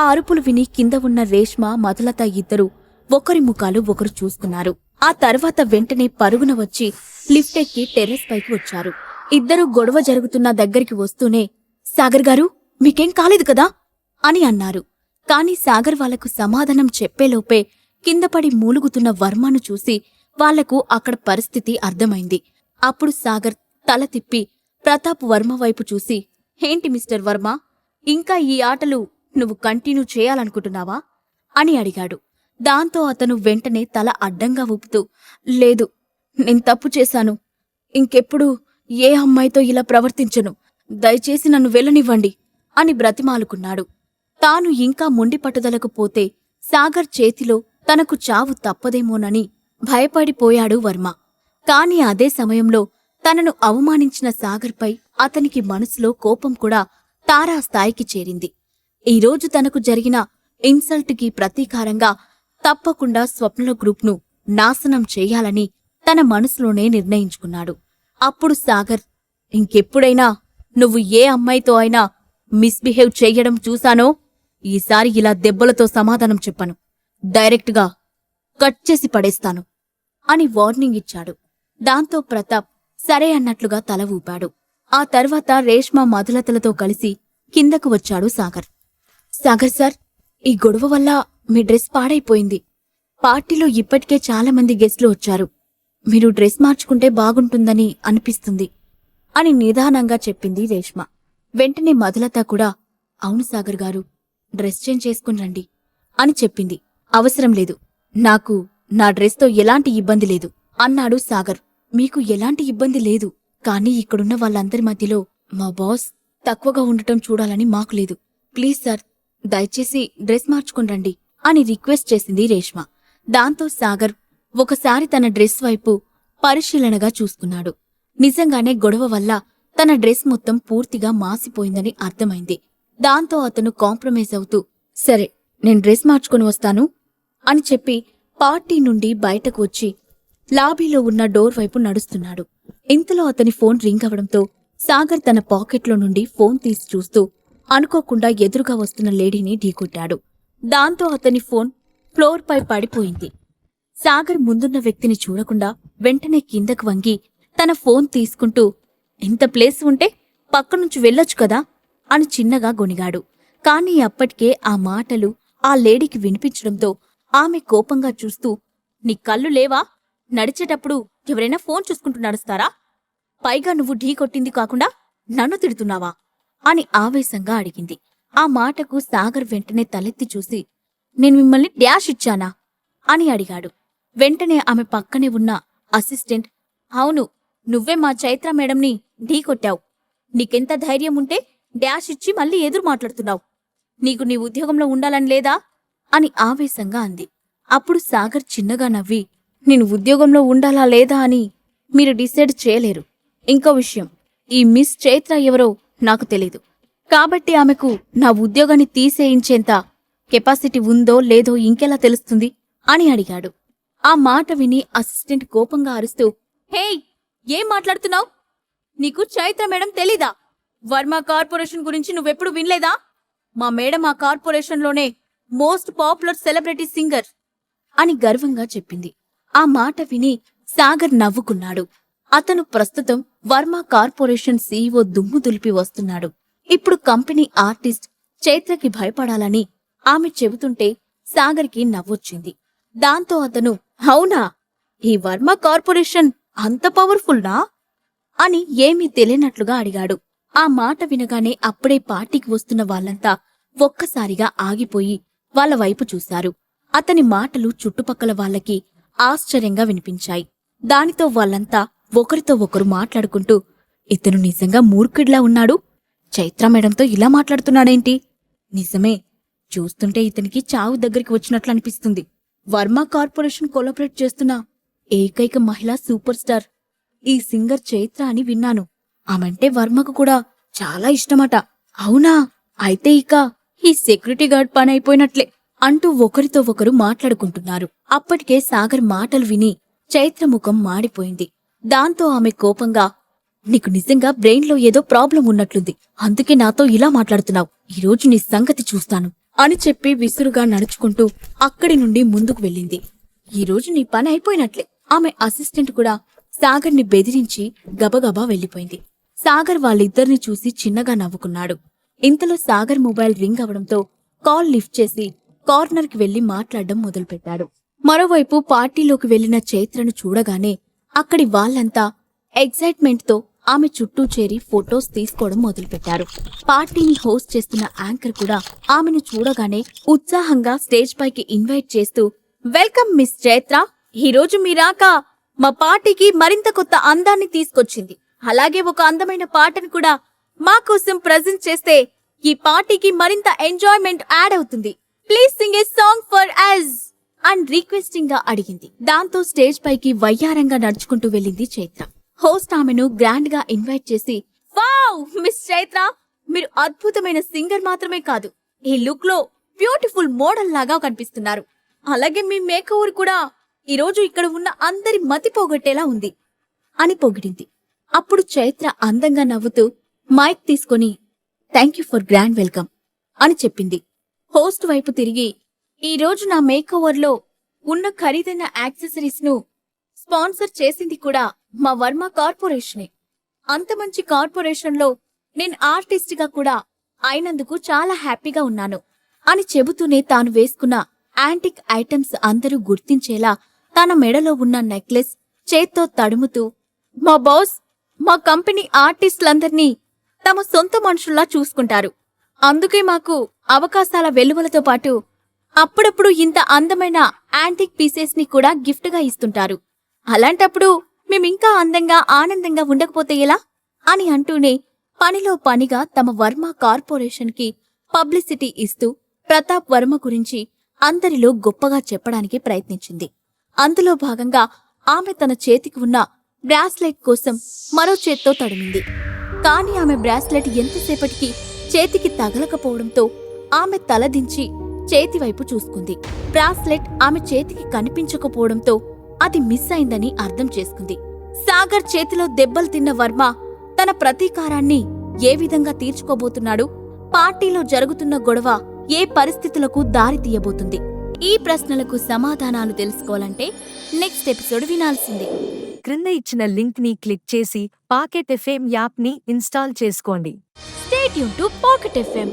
ఆ అరుపులు విని కింద ఉన్న రేష్మ మధులత ఇద్దరు ఒకరి ముఖాలు ఒకరు చూస్తున్నారు. ఆ తర్వాత వెంటనే పరుగున వచ్చి లిఫ్ట్ ఎక్కి టెర్రస్ పైకి వచ్చారు. ఇద్దరు గొడవ జరుగుతున్న దగ్గరికి వస్తూనే సాగర్ గారు మీకేం కాలేదు కదా? అని అన్నారు. కాని సాగర్ వాళ్ళకు సమాధానం చెప్పేలోపే కిందపడి మూలుగుతున్న వర్మను చూసి వాళ్ళకు అక్కడ పరిస్థితి అర్థమైంది. అప్పుడు సాగర్ తల తిప్పి ప్రతాప్ వర్మ వైపు చూసి ఏంటి మిస్టర్ వర్మ? ఇంకా ఈ ఆటలు నువ్వు కంటిన్యూ చేయాలనుకుంటున్నావా? అని అడిగాడు. దాంతో అతను వెంటనే తల అడ్డంగా ఊపుతూ లేదు నేను తప్పు చేశాను. ఇంకెప్పుడు ఏ అమ్మాయితో ఇలా ప్రవర్తించను? దయచేసి నన్ను వెళ్ళనివ్వండి అని బ్రతిమాలుకున్నాడు. తాను ఇంకా మొండి పట్టుదలకు పోతే సాగర్ చేతిలో తనకు చావు తప్పదేమోనని భయపడిపోయాడు వర్మ. కాని అదే సమయంలో తనను అవమానించిన సాగర్పై అతనికి మనసులో కోపం కూడా తారాస్థాయికి చేరింది. ఈరోజు తనకు జరిగిన ఇన్సల్ట్కి ప్రతీకారంగా తప్పకుండా స్వప్నల గ్రూప్ను నాశనం చేయాలని తన మనసులోనే నిర్ణయించుకున్నాడు. అప్పుడు సాగర్ ఇంకెప్పుడైనా నువ్వు ఏ అమ్మాయితో అయినా మిస్బిహేవ్ చెయ్యడం చూశానో? ఈసారి ఇలా దెబ్బలతో సమాధానం చెప్పను. డైరెక్ట్గా కట్ చేసి పడేస్తాను అని వార్నింగ్ ఇచ్చాడు. దాంతో ప్రతాప్ సరే అన్నట్లుగా తల ఊపాడు. ఆ తర్వాత రేష్మ మధులతలతో కలిసి కిందకు వచ్చాడు సాగర్. సాగర్ సార్ ఈ గొడవ వల్ల మీ డ్రెస్ పాడైపోయింది. పార్టీలో ఇప్పటికే చాలా మంది గెస్ట్లు వచ్చారు. మీరు డ్రెస్ మార్చుకుంటే బాగుంటుందని అనిపిస్తుంది అని నిదానంగా చెప్పింది రేష్మ. వెంటనే మధులత కూడా అవును సాగర్ గారు డ్రెస్ చేంజ్ చేసుకుని రండి అని చెప్పింది. అవసరం లేదు. నాకు నా డ్రెస్తో ఎలాంటి ఇబ్బంది లేదు అన్నాడు సాగర్. మీకు ఎలాంటి ఇబ్బంది లేదు. కానీ ఇక్కడున్న వాళ్ళందరి మధ్యలో మా బాస్ తక్కువగా ఉండటం చూడాలని మాకు లేదు. ప్లీజ్ సార్ దయచేసి డ్రెస్ మార్చుకుని రండి అని రిక్వెస్ట్ చేసింది రేష్మ. దాంతో సాగర్ ఒకసారి తన డ్రెస్ వైపు పరిశీలనగా చూసుకున్నాడు నిజంగానే గొడవ వల్ల తన డ్రెస్ మొత్తం పూర్తిగా మాసిపోయిందని అర్థమైంది. దాంతో అతను కాంప్రమైజ్ అవుతూ సరే నేను డ్రెస్ మార్చుకుని వస్తాను అని చెప్పి పార్టీ నుండి బయటకు వచ్చి లాబీలో ఉన్న డోర్ వైపు నడుస్తున్నాడు. ఇంతలో అతని ఫోన్ రింగ్ అవడంతో సాగర్ తన పాకెట్లో నుండి ఫోన్ తీసి చూస్తూ అనుకోకుండా ఎదురుగా వస్తున్న లేడీని ఢీకొట్టాడు. దాంతో అతని ఫోన్ ఫ్లోర్పై పడిపోయింది. సాగర్ ముందున్న వ్యక్తిని చూడకుండా వెంటనే కిందకు వంగి తన ఫోన్ తీసుకుంటూ ఇంత ప్లేస్ ఉంటే పక్కనుంచి వెళ్ళొచ్చు కదా? అని చిన్నగా గొనిగాడు కాని అప్పటికే ఆ మాటలు ఆ లేడీకి వినిపించడంతో ఆమె కోపంగా చూస్తూ నీ కళ్ళు లేవా? నడిచేటప్పుడు ఎవరైనా ఫోన్ చూసుకుంటూ నడుస్తారా? పైగా నువ్వు ఢీ కొట్టింది కాకుండా నన్ను తిడుతున్నావా? అని ఆవేశంగా అడిగింది. ఆ మాటకు సాగర్ వెంటనే తలెత్తి చూసి నేను మిమ్మల్ని డ్యాష్ ఇచ్చానా? అని అడిగాడు. వెంటనే ఆమె పక్కనే ఉన్న అసిస్టెంట్ అవును నువ్వే మా చైత్ర మేడంని ఢీ కొట్టావు. నీకెంత ధైర్యం ఉంటే డ్యాష్ ఇచ్చి మళ్ళీ ఎదురు మాట్లాడుతున్నావు. నీకు నీ ఉద్యోగంలో ఉండాలని లేదా? అని ఆవేశంగా అంది. అప్పుడు సాగర్ చిన్నగా నవ్వి నేను ఉద్యోగంలో ఉండాలా లేదా అని మీరు డిసైడ్ చేయలేరు. ఇంకో విషయం ఈ మిస్ చైత్ర ఎవరో నాకు తెలీదు. కాబట్టి ఆమెకు నా ఉద్యోగాన్ని తీసేయించేంత కెపాసిటీ ఉందో లేదో ఇంకెలా తెలుస్తుంది అని అడిగాడు. ఆ మాట విని అసిస్టెంట్ కోపంగా అరుస్తూ హేయ్ ఏం మాట్లాడుతున్నావు? నీకు చైత్ర మేడం తెలీదా? వర్మ కార్పొరేషన్ గురించి నువ్వెప్పుడు వినలేదా? మా మేడం ఆ కార్పొరేషన్లోనే మోస్ట్ పాపులర్ సెలబ్రిటీ సింగర్ అని గర్వంగా చెప్పింది. ఆ మాట విని సాగర్ నవ్వుకున్నాడు. అతను ప్రస్తుతం వర్మ కార్పొరేషన్ సీఈఓ దుమ్ము దులిపి వస్తున్నాడు. ఇప్పుడు కంపెనీ ఆర్టిస్ట్ చైత్రకి భయపడాలని ఆమె చెబుతుంటే సాగర్కి నవ్వొచ్చింది. దాంతో అతను అవునా? ఈ వర్మ కార్పొరేషన్ అంత పవర్ఫుల్నా? అని ఏమీ తెలియనట్లుగా అడిగాడు. ఆ మాట వినగానే అప్పుడే పార్టీకి వస్తున్న వాళ్ళంతా ఒక్కసారిగా ఆగిపోయి వాళ్ళ వైపు చూశారు. అతని మాటలు చుట్టుపక్కల వాళ్ళకి ఆశ్చర్యంగా వినిపించాయి. దానితో వాళ్ళంతా ఒకరితో ఒకరు మాట్లాడుకుంటూ ఇతను నిజంగా మూర్ఖుడిలా ఉన్నాడు? చైత్ర మేడంతో ఇలా మాట్లాడుతున్నాడేంటి? నిజమే చూస్తుంటే ఇతనికి చావు దగ్గరికి వచ్చినట్లు అనిపిస్తుంది. వర్మ కార్పొరేషన్ కొలాబరేట్ చేస్తున్న ఏకైక మహిళా సూపర్ స్టార్. ఈ సింగర్ చైత్ర అని విన్నాను. ఆమంటే వర్మకు కూడా చాలా ఇష్టమట. అవునా? అయితే ఇక ఈ సెక్యూరిటీ గార్డ్ పని అయిపోయినట్లే అంటూ ఒకరితో ఒకరు మాట్లాడుకుంటున్నారు. అప్పటికే సాగర్ మాటలు విని చైత్ర ముఖం మాడిపోయింది. దాంతో ఆమె కోపంగా నీకు నిజంగా బ్రెయిన్లో ఏదో ప్రాబ్లం ఉన్నట్లుంది. అందుకే నాతో ఇలా మాట్లాడుతున్నావు. ఈరోజు నీ సంగతి చూస్తాను. అని చెప్పి విసురుగా నడుచుకుంటూ అక్కడి నుండి ముందుకు వెళ్ళింది. ఈ రోజు నీ పని అయిపోయినట్లే. ఆమె అసిస్టెంట్ కూడా సాగర్ని బెదిరించి గబగబా వెళ్ళిపోయింది. సాగర్ వాళ్ళిద్దరిని చూసి చిన్నగా నవ్వుకున్నాడు. ఇంతలో సాగర్ మొబైల్ రింగ్ అవడంతో కాల్ లిఫ్ట్ చేసి కార్నర్కి వెళ్ళి మాట్లాడడం మొదలుపెట్టాడు. మరోవైపు పార్టీలోకి వెళ్ళిన చైత్రను చూడగానే అక్కడి వాళ్ళంతా ఎగ్జైట్మెంట్తో ఆమె చుట్టూ చేరి ఫొటోస్ తీసుకోవడం మొదలుపెట్టారు. పార్టీని హోస్ట్ చేస్తున్న యాంకర్ కూడా ఆమెను చూడగానే ఉత్సాహంగా స్టేజ్ పైకి ఇన్వైట్ చేస్తూ వెల్కమ్ మిస్ చైత్ర ఈరోజు మీరాక మా పార్టీకి మరింత కొత్త అందాన్ని తీసుకొచ్చింది. అలాగే ఒక అందమైన పాటను కూడా మా కోసం ప్రజెంట్ చేస్తే ఈ పార్టీకి మరింత ఎంజాయ్మెంట్ యాడ్ అవుతుంది. Please sing a song for us and రిక్వెస్టింగ్గా అడిగింది. దాంతో స్టేజ్ పైకి వయ్యారంగా నడుచుకుంటూ వెళ్ళింది చైత్ర. హోస్ట్ ఆమెను గ్రాండ్గా ఇన్వైట్ చేసి వావ్ మిస్ చైత్ర మీరు అద్భుతమైన సింగర్ మాత్రమే కాదు. ఈ లుక్లో బ్యూటిఫుల్ మోడల్ లాగా కనిపిస్తున్నారు. అలాగే మీ మేక ఊరు కూడా ఈరోజు ఇక్కడ ఉన్న అందరి మతి పోగొట్టేలా ఉంది అని పొగిడింది. అప్పుడు చైత్ర అందంగా నవ్వుతూ మైక్ తీసుకొని thank you for grand welcome అని చెప్పింది. హోస్ట్ వైపు తిరిగి ఈ రోజు నా మేకోవర్లో ఉన్న ఖరీదైన యాక్సెసరీస్ను స్పాన్సర్ చేసింది కూడా మా వర్మ కార్పొరేషనే. అంత మంచి కార్పొరేషన్లో నేను ఆర్టిస్ట్గా కూడా అయినందుకు చాలా హ్యాపీగా ఉన్నాను. అని చెబుతూనే తాను వేసుకున్న యాంటిక్ ఐటమ్స్ అందరూ గుర్తించేలా తన మెడలో ఉన్న నెక్లెస్ చేత్తో తడుముతూ మా బాస్ మా కంపెనీ ఆర్టిస్టులందర్నీ తమ సొంత మనుషుల్లా చూసుకుంటారు. అందుకే మాకు అవకాశాల వెలువలతో పాటు అప్పుడప్పుడు ఇంత అందమైన యాంటిక్ పీసెస్ని కూడా గిఫ్ట్గా ఇస్తుంటారు. అలాంటప్పుడు మేమింకా అందంగా ఆనందంగా ఉండకపోతే ఎలా? అని అంటూనే పనిలో పనిగా తమ వర్మ కార్పొరేషన్కి పబ్లిసిటీ ఇస్తూ ప్రతాప్ వర్మ గురించి అందరిలో గొప్పగా చెప్పడానికి ప్రయత్నించింది. అందులో భాగంగా ఆమె తన చేతికి ఉన్న బ్రాస్లెట్ కోసం మరో చేత్తో తడిమింది. కానీ ఆమె బ్రాస్లెట్ ఎంతసేపటికి చేతికి తగలకపోవడంతో ఆమె తలదించి చేతివైపు చూసుకుంది. బ్రాస్లెట్ ఆమె చేతికి కనిపించకపోవడంతో అది మిస్ అయిందని అర్థం చేసుకుంది. సాగర్ చేతిలో దెబ్బలు తిన్న వర్మ తన ప్రతీకారాన్ని ఏ విధంగా తీర్చుకోబోతున్నాడు పార్టీలో జరుగుతున్న గొడవ ఏ పరిస్థితులకు దారి తీయబోతుంది? ఈ ప్రశ్నలకు సమాధానాలు తెలుసుకోవాలంటే నెక్స్ట్ ఎపిసోడ్ వినాల్సిందే. క్రింద ఇచ్చిన లింక్ని క్లిక్ చేసి పాకెట్ ఎఫ్ఎం యాప్ని ఇన్స్టాల్ చేసుకోండి. స్టేట్ యూన్ టు పాకెట్ ఎఫ్ఎం